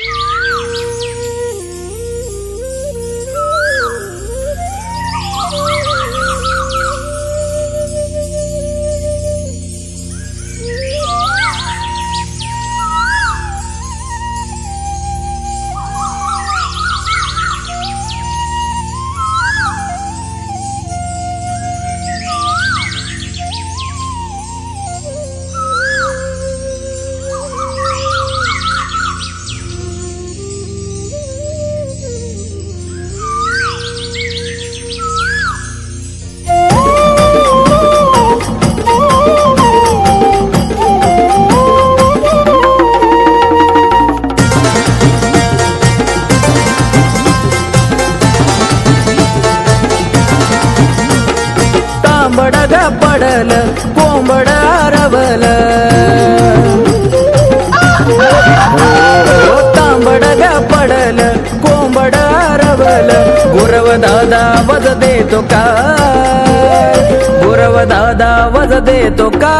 Yeah. कोंबड ग पडल कोंबड आरवल. तांबड ग पडल कोंबड आरवल. गुरव दादा वज देतो का? गुरव दादा वज देतो का?